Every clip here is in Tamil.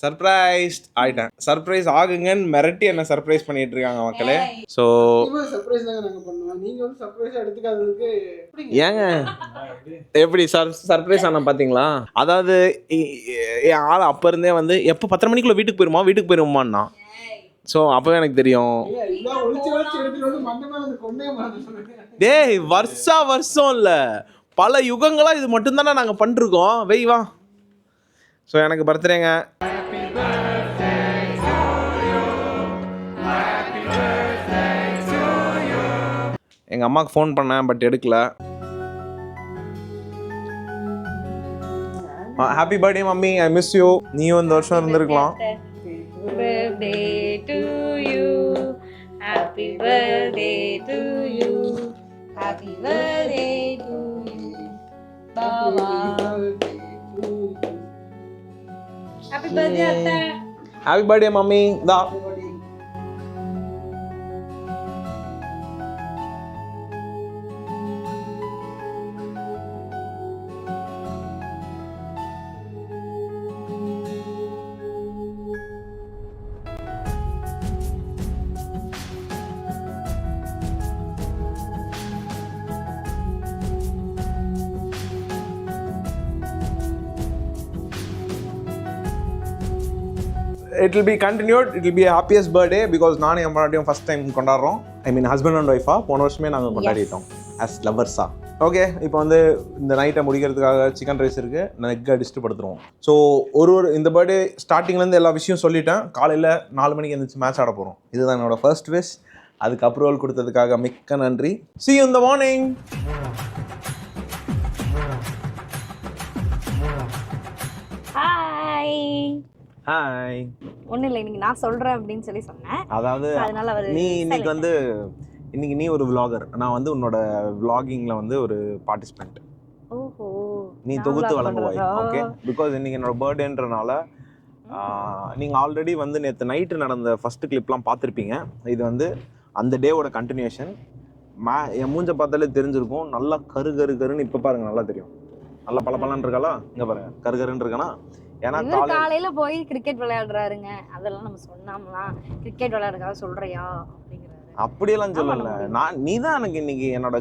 சர்ப்ரைஸ் ஆயிட்டேன். சர்ப்ரைஸ் ஆகுங்கன்னு மிரட்டி என்ன சர்ப்ரைஸ் பண்ணிட்டு இருக்காங்க மக்களே. So surprise? ஏங்க? எப்படி? சார் சர்ப்ரைஸ் ஆன பாத்தீங்களா? அதாவது என் ஆள் அப்ப இருந்தே வந்து எப்போ பத்தரை மணிக்குள்ள வீட்டுக்கு போயிருமா? வீட்டுக்கு போயிருமான்னா. ஸோ அப்பவே எனக்கு தெரியும். டேய் வருஷா வருஷம் இல்ல. பல யுகங்களா இது மட்டும்தானே நாங்க பண்ணிருக்கோம் வெய் வா. ஸோ எனக்கு பர்த்டேங்க எங்க அம்மாவுக்கு ஃபோன் பண்ணேன் பட் எடுக்கல. Happy birthday mummy. I miss you நீயும் இந்த வருஷம் இருந்திருக்கலாம். Birthday to you. Happy it will be continued it will be happiest birthday because நானும் என் பொண்டாட்டியும் ஃபஸ்ட் டைம் கொண்டாடுறோம். ஐ மீன் ஹஸ்பண்ட் அண்ட் ஒய்ஃபா போன வருஷமே நாங்கள் கொண்டாடிட்டோம் அஸ் லவர்ஸா ஓகே இப்போ வந்து இந்த நைட்டை முடிக்கிறதுக்காக சிக்கன் ரைஸ் இருக்கு. நெக் அடிச்சுட்டு படுத்துருவோம். ஸோ ஒரு ஒரு இந்த பர்த்டே ஸ்டார்டிங்லேருந்து எல்லா விஷயம் சொல்லிட்டேன். காலையில் நாலு மணிக்கு எழுந்திரிச்சு மேட்ச் ஆட போகிறோம் இதுதான் என்னோட ஃபர்ஸ்ட் விஷ் அதுக்கு அப்ரூவல் கொடுத்ததுக்காக மிக்க நன்றி. சி இந்த மார்னிங். ஹாய் ஒண்ணும் இல்லை இன்னைக்கு நான் சொல்றேன் அப்படின்னு சொல்லி சொன்னேன். அதாவது அதனால அவரு நீ இன்னைக்கு. வந்து இன்னைக்கு நீ ஒரு vlogger. நான் வந்து உன்னோட vloggingல வந்து ஒரு பார்ட்டிசிபெண்ட் ஓஹோ நீ தொகுத்து வழங்குவாய்? ஓகே பிகாஸ் இன்னைக்கு என்னோட பர்த்டேன்றனால நீங்கள் ஆல்ரெடி வந்து நேற்று நைட்டு நடந்த ஃபர்ஸ்ட் கிளிப்லாம் பார்த்துருப்பீங்க. இது வந்து அந்த டேவோட கண்டினியூஷன் மே என் மூஞ்ச பார்த்தாலே தெரிஞ்சிருக்கும். நல்லா கரு கரு கருன்னு இப்போ பாருங்க நல்லா தெரியும். நல்லா பல பலன்னு இருக்காளா? இங்கே பாருங்க கரு கருன்னு இருக்கானா? ஏன்னா காலையில போய் கிரிக்கெட் விளையாடுறாருங்க. அதெல்லாம் நம்ம சொன்னாமலாம் கிரிக்கெட் விளையாடுறதுக்காக சொல்றியா? அப்படிங்கிறாரு. அப்படியெல்லாம் சொல்லல. நான் நீ தான் எனக்கு இன்னைக்கு என்னோட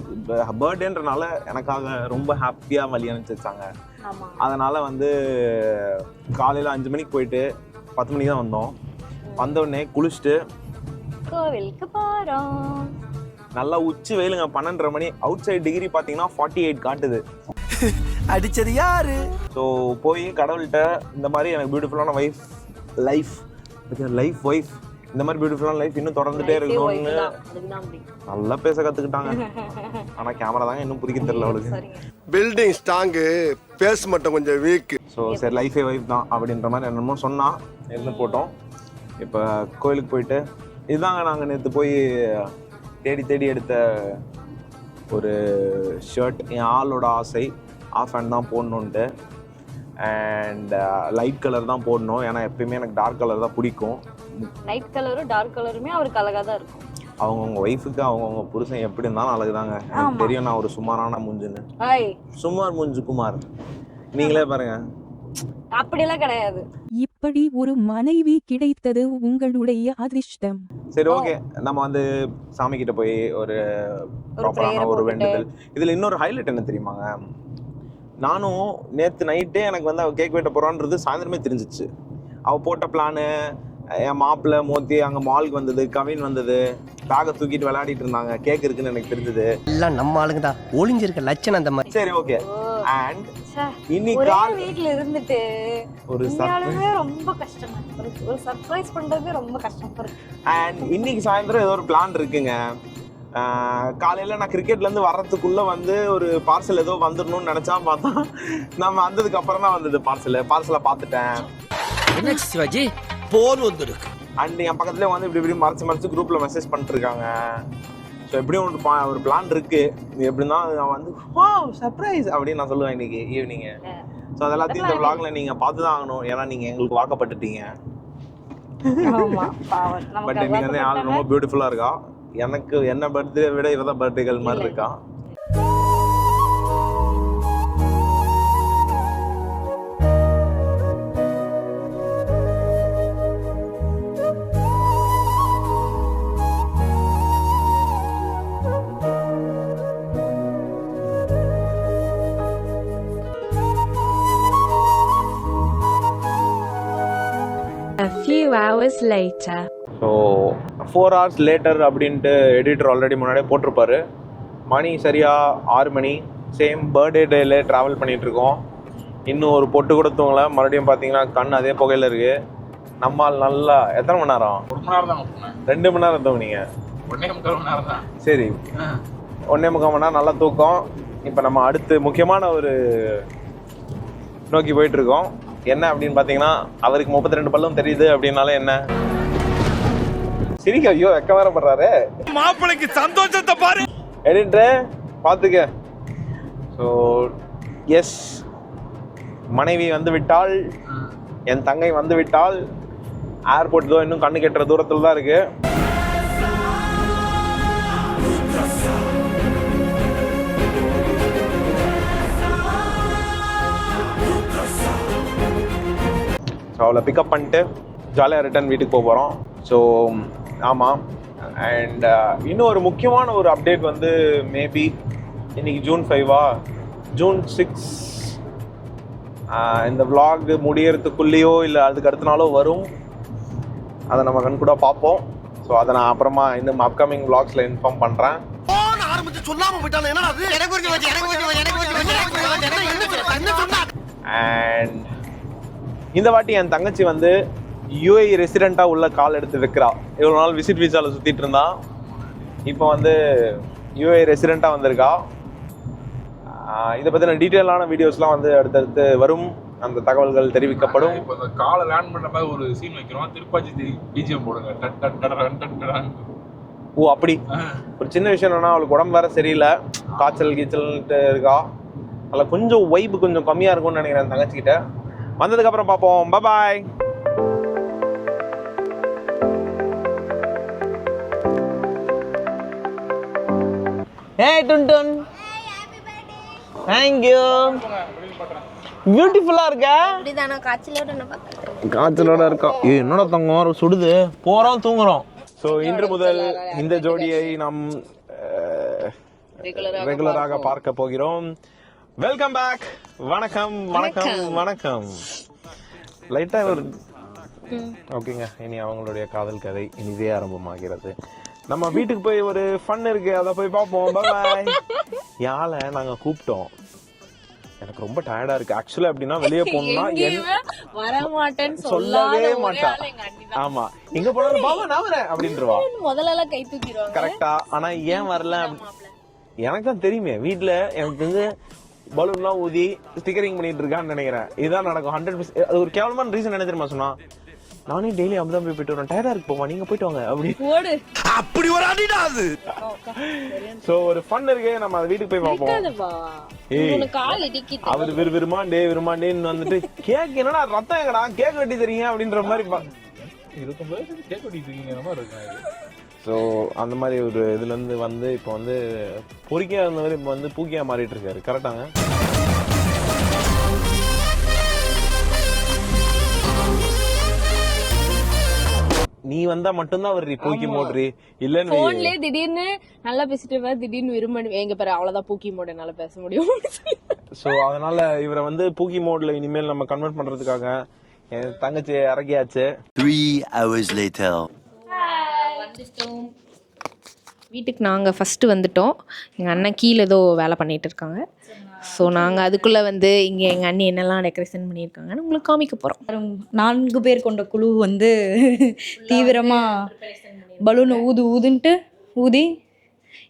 பர்த்டேன்றனால எனக்காக ரொம்ப ஹாப்பியாக வழி அனுப்பிச்சு அதனால வந்து காலையில் அஞ்சு மணிக்கு போயிட்டு பத்து மணிக்கு தான் வந்தோம். வந்த உடனே குளிச்சுட்டு கோவிலுக்கு போறோம். நல்லா உச்சி வெயிலுங்க. பன்னெண்டரை மணி. அவுட் சைடு டிகிரி பார்த்தீங்கன்னா ஃபார்ட்டி எயிட் காட்டுது. அடிச்சது யாரு? ஸோ போய் கடவுள்கிட்ட இந்த மாதிரி எனக்கு பியூட்டிஃபுல்லான ஒய்ஃப் லைஃப் லைஃப் ஒய்ஃப் இந்த மாதிரி பியூட்டிஃபுல்லான லைஃப் இன்னும் தொடர்ந்துட்டே இருக்கணும்னு. நல்லா பேச கற்றுக்கிட்டாங்க ஆனால் கேமரா தாங்க இன்னும் புரிக்க தெரியல அவளுக்கு. பில்டிங் ஸ்ட்ராங்கு பேஸ் மட்டும் கொஞ்சம் வீக் ஸோ சரி லைஃபே ஒய்ஃப் தான் அப்படின்ற மாதிரி என்னமோ சொன்னா இருந்து போட்டோம். இப்போ கோயிலுக்கு போயிட்டு இதுதாங்க நாங்கள் நேற்று போய் தேடி தேடி எடுத்த ஒரு ஷர்ட் என் ஆளோட ஆசை. ஆஃப் ஹேண்ட் தான் போடணுன்ட்டு அண்ட் லைட் கலர் தான் போடணும். ஏன்னா எப்பயுமே எனக்கு டார்க் கலர் தான் பிடிக்கும். லைட் கலரும் டார்க் கலருமே அவருக்கு அழகா தான் இருக்கும். அவங்கவுங்க ஒய்ஃபுக்கு அவங்கவுங்க புருஷன் எப்படி இருந்தாலும் அழகுதாங்க. எனக்கு. தெரியும் நான் ஒரு சுமாரான முஞ்சுன்னு. சுமார் முஞ்சு குமார். நீங்களே பாருங்க. அப்படியெல்லாம் கிடையாது. இப்படி ஒரு மனைவி கிடைத்தது உங்களுடைய அதிர்ஷ்டம். சரி ஓகே நம்ம வந்து சாமி கிட்ட போய் ஒரு ப்ராப்பரான ஒரு. வேண்டுதல். இதுல இன்னொரு ஹைலைட் என்ன தெரியுமாங்க? நானும் நேத்து நைட்டே எனக்கு வந்து அவ கேக் வெட்ட போறான்றது சாயந்தரமே தெரிஞ்சிச்சு. அவ போட்ட பிளானு என் மாப்பிள்ளை மோத்தி அங்க மாலுக்கு வந்தது கவின் வந்தது பேகை தூக்கிட்டு விளையாடிட்டு இருந்தாங்க. கேக் இருக்குன்னு எனக்கு தெரிஞ்சது. எல்லாம் நம்ம ஆளுங்க தான் ஒளிஞ்சிருக்க லட்சணம் அந்த மாதிரி. சரி ஓகே அண்ட். இன்னைக்கு ஒரே கால் வீட்ல இருந்துட்டு ஒரு surprise. உண்மையாலுமே ரொம்ப கஷ்டம் ஒரு- ஒரு சர்ப்ரைஸ் பண்றது ரொம்ப கஷ்டம் அண்ட் இன்னைக்கு சாயந்தரம் ஏதோ ஒரு பிளான் இருக்குங்க. காலையில நான் கிரிக்கெட்ல இருந்து வர்றதுக்குள்ள வந்து ஒரு பார்சல் ஏதோ வந்துடணும்னு நினைச்சா பார்த்தா நம்ம வந்ததுக்கு அப்புறம் தான் வந்தது பார்சல் பார்சலை பார்த்துட்டேன். என்ன சிவாஜி? போன் வந்துருக்கு. அண்ட் என் பக்கத்துல வந்து இப்படி இப்படி மறைச்சு மறைச்சு குரூப்ல மெசேஜ் பண்ணிட்டு இருக்காங்க ஸோ எப்படியும் ஒரு பா- ஒரு பிளான் இருக்கு. இது எப்படின்னா நான் வந்து ஓ சர்ப்ரைஸ் அப்படின்னு நான் சொல்லுவேன் இன்னைக்கு ஈவினிங் ஸோ அதெல்லாத்தையும் இந்த vlogல நீங்க பார்த்து தான் ஆகணும். ஏன்னா நீங்க எங்களுக்கு வாக்கப்பட்டுட்டீங்க. ஆமா பாவம். நமக்கு பட் இன்னைக்கு வந்து ஆள் ரொம்ப பியூட்டிஃபுல்லா இருக்கா? எனக்கு என்ன பர்த்டே விட இவதான் பர்த்டேகள் மாதிரி இருக்கான் A few hours later. So four hours later அப்படின்ட்டு எடிட்டர் ஆல்ரெடி முன்னாடியே போட்டிருப்பாரு. மணி சரியாக ஆறு மணி. சேம் பர்த்டே டேல ட்ராவல் பண்ணிகிட்ருக்கோம் இன்னும் ஒரு பொட்டு கூட தூங்கல. மறுபடியும் பார்த்தீங்கன்னா கண் அதே புகையில் இருக்குது நம்மால் நல்லா எத்தனை மணி நேரம்? ஒரு மணி நேரம் தான் ரெண்டு மணி நேரம் தூங்குனீங்க? ஒன்னே முக்கால் மணி நேரம் தான். சரி. ஒன்றே முக்கால் மணி நேரம் நல்லா தூக்கம். இப்போ நம்ம அடுத்து முக்கியமான ஒரு நோக்கி போயிட்டு இருக்கோம் என்ன அப்படின்னு பார்த்தீங்கன்னா அவருக்கு முப்பத்தி ரெண்டு பல்லும் தெரியுது அப்படின்னாலே என்ன? சிரிக்க ஐயோ வெக்க வேற படுறாரு. மாப்பிளைக்கு சந்தோஷத்தை பாரு. எடிட்டர் பார்த்துக்க. ஸோ எஸ் மனைவி வந்து விட்டால் என் தங்கை வந்து விட்டால் ஏர்போர்ட் இதோ இன்னும் கண்ணு கெட்டுற தூரத்தில் தான் இருக்கு. ஸோ அவளை பிக்கப் பண்ணிட்டு ஜாலியாக ரிட்டர்ன் வீட்டுக்கு போக போகிறோம் ஸோ ஆமாம் அண்ட் இன்னும் ஒரு முக்கியமான ஒரு அப்டேட் வந்து மேபி இன்னைக்கு ஜூன் ஃபைவா ஜூன் சிக்ஸ் இந்த vlog முடியறதுக்குள்ளேயோ இல்லை அதுக்கு அடுத்த நாளோ வரும். அதை நம்ம கண் கூட பார்ப்போம். ஸோ அதை நான் அப்புறமா இந்த அப்கமிங் vlogsல இன்ஃபார்ம் பண்ணுறேன் அண்ட் இந்த வாட்டி என் தங்கச்சி வந்து யூஏ ரெசிடெண்ட்டாக உள்ள கால் எடுத்து வைக்கிறா இவ்வளோ நாள் விசிட் விசாவில் சுற்றிட்டு இருந்தா இப்போ வந்து யூஏ ரெசிடெண்ட்டாக வந்திருக்கா. ஆஹ் இதை பற்றின டீட்டெயிலான வீடியோஸ்லாம் வந்து அடுத்தடுத்து வரும். அந்த தகவல்கள் தெரிவிக்கப்படும். இப்போ இந்த காலை லேண்ட் பண்ற மாதிரி ஒரு சீன் வைக்கிறோம். திருப்பாச்சி பிஜிஎம் போடுங்க. ஓ அப்படி. ஒரு சின்ன விஷயம் என்னன்னா அவளுக்கு உடம்பு வேற சரியில்லை. காய்ச்சல் கீச்சல்ட்டு இருக்கா. அதில் கொஞ்சம் வைப்பு கொஞ்சம் கம்மியாக இருக்கும்னு நினைக்கிறேன் தங்கச்சிக்கிட்ட. வந்ததுக்கப்புறம் பார்ப்போம். பாய் ஏய் டுன் டுன் தேங்க்யூ பியூட்டிஃபுல்லாக இருக்க? காய்ச்சலோட இருக்கோம் ஏய் என்னோட தங்கம்? சுடுது. போறோம் தூங்குறோம். ஸோ இன்று முதல் இந்த ஜோடியை நாம் ரெகுலராக பார்க்க போகிறோம். வெல்கம் பேக் வணக்கம் வணக்கம் வணக்கம். லைட்டா ஒரு ஓகேங்க. இனி அவங்களுடைய காதல் கதை இனிதே ஆரம்பமாகிறது. நம்ம வீட்டுக்கு போய் ஒரு ஃபன் இருக்கு. அதை போய் பார்ப்போம். பாய் யாழை நாங்க கூப்பிட்டோம். எனக்கு ரொம்ப டயர்டா இருக்கு. ஆக்சுவலா எப்படின்னா வெளியே போகணும்னா என் வர மாட்டேன்னு சொல்லவே மாட்டா. ஆமா. எங்க போனாலும் பாபா நான் வரேன் அப்படின்றவா. முதல்ல கை தூக்கிடுவாங்க? கரெக்டா ஆனா ஏன் வரல அப்படி- எனக்கு தான் தெரியுமே. வீட்ல எனக்கு வந்து பலூன்லாம் ஊதி ஸ்டிக்கரிங் பண்ணிட்டு இருக்கான்னு நினைக்கிறேன். இதுதான் நடக்கும். ஹண்ட்ரட் அது ஒரு கேவலமான ரீசன் என்ன தெரியுமா சொன்னா? நானே டெய்லி அப்படிதான் போய் போயிட்டு வரேன். டயர்டா இருக்கு போமா நீங்க போயிட்டு வாங்க அப்படி. ஓடு. அப்படி ஒரு அடிடா அது. சோ ஒரு ஃபன் இருக்கு நம்ம அதை வீட்டுக்கு போய் பார்ப்போம். ஏய் கால் இடிக்கிட்டு அவர் விரு விருமாண்டே விருமாண்டேன்னு வந்துட்டு கேக் என்னடா ரத்தம் எங்கடா? கேக் வெட்டி தரீங்க? அப்படின்ற மாதிரி பா- இருபத்தொன்பது வயசுக்கு கேக் வெட்டிட்டு இருக்கீங்க மாதிரி இருக்கும் ஸோ அந்த மாதிரி ஒரு இதுலேருந்து வந்து இப்போ வந்து பொறிக்கையா இருந்தவர் இப்போ வந்து பூக்கியா மாறிட்டு இருக்காரு. கரெக்டாங்க நீ வந்தா மட்டும்தான் அவர் பூக்கி மோட்ரி இல்லன்னு. போன்லயே திடீர்னு நல்லா பேசிட்டு இருப்பேன் திடீர்னு விரும்ப எங்க பேரு அவ்வளவுதான் பூக்கி மோட என்னால பேச முடியும் ஸோ அதனால இவரை வந்து பூக்கி மோட்ல இனிமேல் நம்ம கன்வெர்ட் பண்றதுக்காக என் தங்கச்சி இறக்கியாச்சு Three hours later. வீட்டுக்கு நாங்கள் ஃபஸ்ட்டு வந்துட்டோம். எங்கள் அண்ணன் கீழே ஏதோ வேலை பண்ணிட்டு இருக்காங்க. ஸோ நாங்கள் அதுக்குள்ளே வந்து இங்கே எங்கள் அண்ணி என்னெல்லாம் டெக்கரேஷன் பண்ணியிருக்காங்கன்னு உங்களுக்கு காமிக்க போகிறோம் நான்கு பேர் கொண்ட குழு வந்து தீவிரமா பலூனை ஊது ஊதுன்ட்டு ஊதி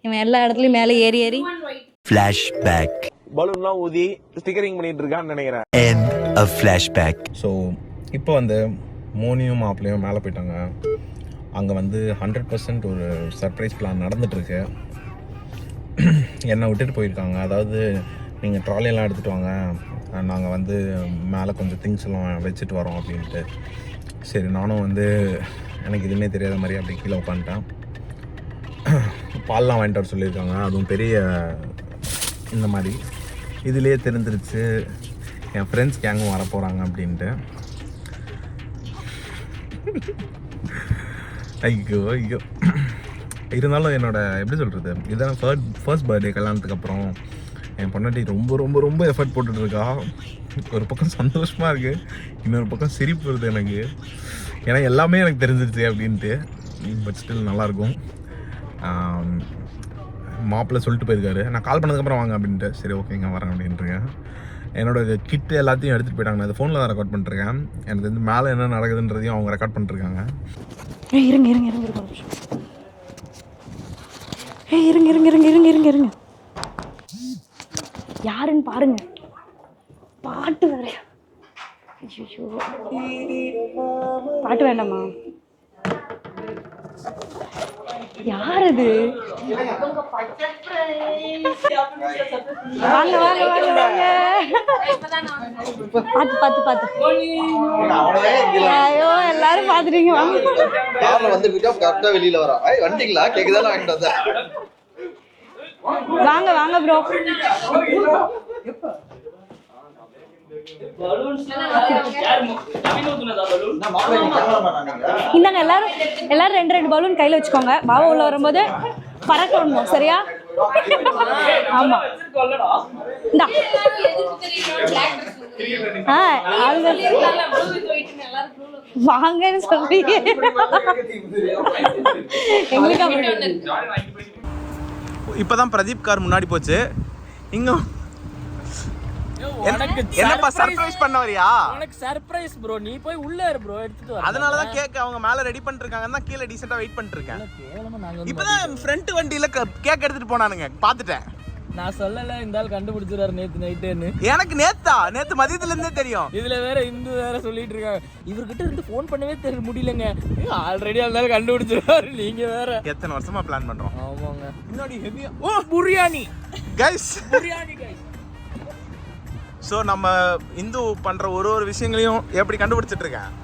இவன் எல்லா இடத்துலயும் மேலே ஏறி ஏறி. Flashback. பலூன்லாம் ஊதி ஸ்டிக்கரிங் பண்ணிட்டு இருக்கான்னு நினைக்கிறேன். End of flashback. ஸோ இப்போ வந்து மோனியும் மாப்பிளையும் மேலே போயிட்டாங்க. அங்கே வந்து ஹண்ட்ரட் பர்சன்ட் ஒரு சர்ப்ரைஸ் பிளான் நடந்துட்டுருக்கு. என்னை விட்டுட்டு போயிருக்காங்க. அதாவது நீங்கள் ட்ராலியெல்லாம் எடுத்துகிட்டு வாங்க. நாங்கள் வந்து மேலே கொஞ்சம் திங்ஸ் எல்லாம் வச்சுட்டு வரோம் அப்படின்ட்டு. சரி நானும் வந்து எனக்கு எதுவுமே தெரியாத மாதிரி அப்படி கீழே உட்காந்துட்டேன். பால்லாம் வாங்கிட்டு வர சொல்லியிருக்காங்க. அதுவும் பெரிய இந்த மாதிரி. இதுலேயே தெரிஞ்சிருச்சு என் ஃப்ரெண்ட்ஸ் கேங்கும் வர போகிறாங்க அப்படின்ட்டு. ஐயோ ஐயோ. இருந்தாலும் என்னோட எப்படி சொல்கிறது இதுதான் ஃபர்ஸ்ட் ஃபர்ஸ்ட் பர்த்டே கல்யாணத்துக்கு அப்புறம் என் பொண்டாட்டி ரொம்ப ரொம்ப ரொம்ப எஃபர்ட் போட்டுட்டு இருக்கா ஒரு பக்கம் சந்தோஷமாக இருக்குது இன்னொரு பக்கம் சிரிப்பு வருது எனக்கு. ஏன்னா எல்லாமே எனக்கு தெரிஞ்சிருச்சு அப்படின்ட்டு. பட் ஸ்டில் நல்லாயிருக்கும். மாப்பிள்ளை சொல்லிட்டு போயிருக்காரு. நான் கால் பண்ணதுக்கப்புறம் வாங்க அப்படின்ட்டு. சரி ஓகேங்க வரேன் அப்படின்ட்டுருக்கேன் என்னோட கிட்டு எல்லாத்தையும் எடுத்துகிட்டு போயிட்டாங்க. நான் அது ஃபோனில் தான் ரெக்கார்ட் பண்ணிருக்கேன் எனக்கு வந்து மேலே என்ன நடக்குதுன்றதையும் அவங்க ரெக்கார்ட் பண்ணிருக்காங்க ஏய் இருங்க இருங்க இருங்க இருங்க நிமிஷம். ஏய் இருங்க இருங்க இருங்க இருங்க இருங்க இருங்க. யாருன்னு பாருங்க. பாட்டு வேற. பாட்டு வேண்டாமா? யார் அது வாங்க வாங்க வாங்க. வாங்க பார்த்து பார்த்து பார்த்து ஐயோ எல்லாரும் பார்த்துட்டீங்க வாங்க. கார்ல வந்துட்டு கரெக்டா வெளியில வரா. ஐய் வண்டிங்களா? கேக்குதா வாங்கிட்டு வந்தேன். வாங்க வாங்க ப்ரோ இந்தாங்க எல்லாரும் எல்லாரும் ரெண்டு ரெண்டு பலூன் கையில வச்சுக்கோங்க. பாபா உள்ள வரும்போது பறக்க விடணும் சரியா? ஆமா. இந்தா. ஆ வாங்கன்னு சொல்லி. எங்களுக்கு? அப்படி இப்போதான் பிரதீப் கார் முன்னாடி போச்சு. இங்க என்னப்பா சர்ப்ரைஸ் பண்ண வரியா உனக்கு சர்ப்ரைஸ் ப்ரோ நீ போய் உள்ள இரு ப்ரோ எடுத்துட்டு அதனால தான் கேக் அவங்க மேல ரெடி பண்ணிட்டு இருக்காங்க தான் கீழே டீசெண்டா வெயிட் பண்ணிட்டு இருக்கேன் இப்பதான் ஃப்ரண்ட் வண்டியில கேக் எடுத்துட்டு போனானுங்க. பாத்துட்டேன். நான் சொல்லல இந்த ஆள் கண்டுபிடிச்சிருவாரு நேத்து நைட்டேன்னு எனக்கு நேத்தா? நேத்து மதியத்துல இருந்தே தெரியும். இதுல வேற இந்து வேற சொல்லிட்டு இருக்காங்க. இவர்கிட்ட இருந்து ஃபோன் பண்ணவே தெரிய முடியலங்க. ஆல்ரெடி அந்த கண்டுபிடிச்சிருவாரு நீங்க வேற. எத்தனை வருஷமா பிளான் பண்றோம். ஆமாங்க. முன்னாடி ஹெவியா ஓ பிரியாணி. கைஸ் பிரியாணி. ஸோ நம்ம இந்து பண்ற ஒரு ஒரு விஷயங்களையும் எப்படி கண்டுபிடிச்சிட்டு இருக்கேன்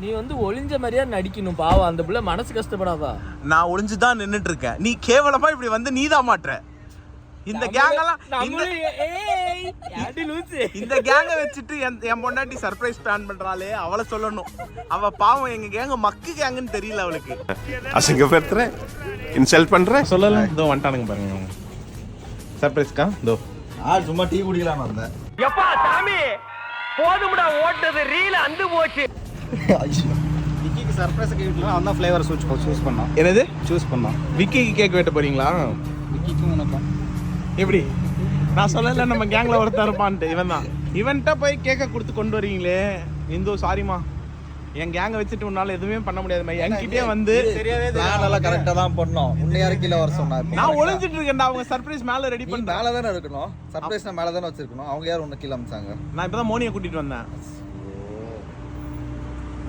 நீ வந்து ஒளிஞ்ச மாதிரியா நடிக்கணும் பாவம். அந்த பிள்ளை மனசு கஷ்டப்படாதா? நான் ஒளிஞ்சு தான் நின்னுட்டு இருக்கேன் நீ கேவலமா இப்படி வந்து நீதான் மாட்டுற. இந்த கேங் எல்லாம் இந்த- நம்மளும் ஏய் ஏன்டி லூசு. இந்த கேங்கை வச்சுட்டு என் என் பொண்டாட்டி சர்ப்ரைஸ் பிளான் பண்றாளே அவளை சொல்லணும். அவ பாவம் எங்க கேங்க மக்கு கேங்குன்னு தெரியல அவளுக்கு. அசிங்கப்படுத்துறேன். இன்சல்ட் பண்றேன். சொல்லலாம் இதோ வந்துட்டானுங்க பாருங்க. சர்ப்ரைஸ்க்கா இதோ. நான் சும்மா டீ குடிக்கலாம்னு வந்தேன். எப்பா சாமி? போதும்டா ஓட்டது ரீல அந்து போச்சு. விக்கிக்கு சர்ப்ரைஸ் கேட்கலாம் அவன் தான் ஃப்ளேவர் சூஸ் சூஸ் பண்ணான். என்னது? சூஸ் பண்ணான். விக்கிக்கு கேக் வெட்ட போறீங்களா? விக்கிக்கும் உனக்கும் எப்படி? நான் சொல்லல நம்ம கேங்ல ஒருத்தன் இருப்பான்ட்டு. இவன் தான் இவன்கிட்ட போய் கேக்க கொடுத்து கொண்டு வரீங்களே. இந்து சாரிமா என் கேங்கை வச்சுட்டு உன்னால எதுவுமே பண்ண முடியாது என்கிட்டயே வந்து பிளான் எல்லாம் கரெக்டா தான் பண்ணோம். உன்னை யாரு கீழே வர சொன்னா இப்போ? நான் ஒளிஞ்சிட்டு இருக்கேன்டா அவங்க சர்ப்ரைஸ் மேல ரெடி பண்ண மேல தானே இருக்கணும். சர்ப்ரைஸ் நான் மேல தானே வச்சிருக்கணும். அவங்க யார் உன்னை கீழே அமிச்சாங்க? நான் இப்பதான் மோனியை கூட்டிட்டு வந்தேன்.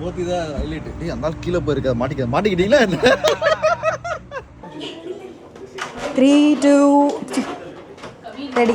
போத்தி தான் ஹைலைட் டேய் அந்த ஆள் கீழே போயிருக்க மாட்டிக்க மாட்டிக்கிட்டீங்களா three two ready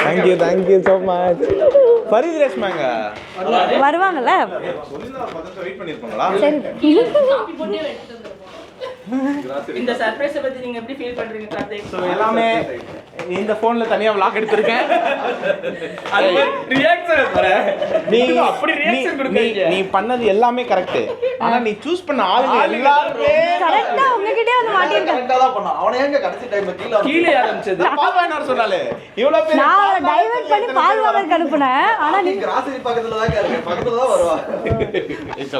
thank you thank you so much Fareed ரேஷ்மாங்க வருவாங்கல்ல? சரி. இந்த சர்ப்ரைஸை பத்தி நீங்க எப்படி ஃபீல் பண்றீங்க கார்த்திக்? ஸோ எல்லாமே இந்த ஃபோன்ல தனியா vlog எடுத்திருக்கேன். அது ரியாக்ஷன் வர நீ அப்படி reaction நீ- கொடுக்காதீங்க. நீ பண்ணது எல்லாமே கரெக்ட் ஆனா நீ சூஸ் பண்ண ஆளுங்க எல்லாருமே கரெக்டா உங்ககிட்டயே வந்து பண்ணான் அவனை ஏங்க கடைசி கீழே கீழே ஆரம்பிச்சது. பாப்பா என்ன சொன்னாலே இவ்வளவு பேர் நான் அவளை டைவர்ட் பண்ணி பால் வாங்கறதுக்கு அனுப்புனேன். ஆனா நீ கிராசரி பக்கத்துல தான் இருக்கு பக்கத்துல தான் வருவா.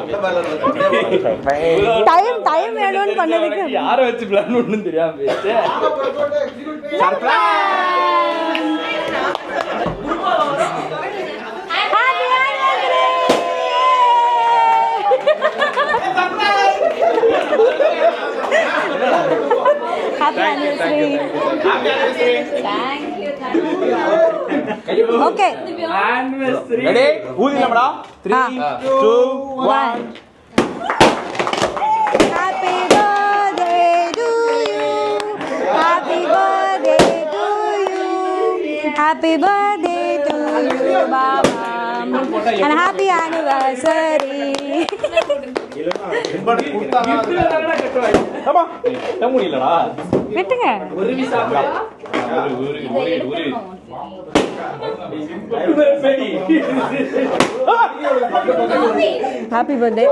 உள்ள மேல இருந்து. டைம் டைம் வேணும்னு பண்ணதுக்கு. யாரை வச்சு பிளான் ஒண்ணும் தெரியாம போயிடுச்சு. Happy anniversary! Happy anniversary! Thank you, thank you. Okay. Ready ஊதிலாமடா 3 2 One. Happy birthday to you. Happy birthday to you. Happy birthday to you, Baba. And happy anniversary. விட்டுங்க. ஹாப்பி பர்த்டே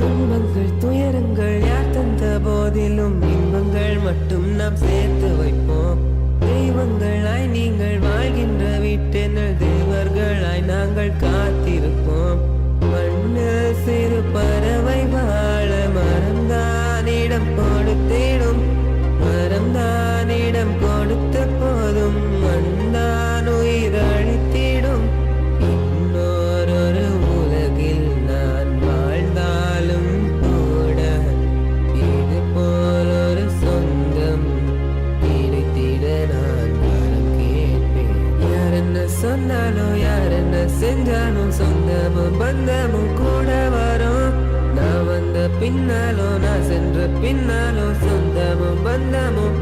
துன்பங்கள் துயரங்கள் யார் தந்த போதிலும் இன்பங்கள் மட்டும் நாம் சேர்த்து வைப்போம். தெய்வங்களாய் நீங்கள் வாழ்கின்ற வீட்டெனல் தேவர்களாய் நாங்கள் காத்திருப்போம். மண்ணு சிறு பறவை வாழ மரம்தானிடம் கொடுத்திடும் மரம்தானிடம் கொடுத்த போதும் மண்தான் செஞ்சாலும் சொந்தமும் பந்தமும் கூட வரும். நான் வந்த பின்னாலும் நான் சென்ற பின்னாலும் சொந்தமும் பந்தமும்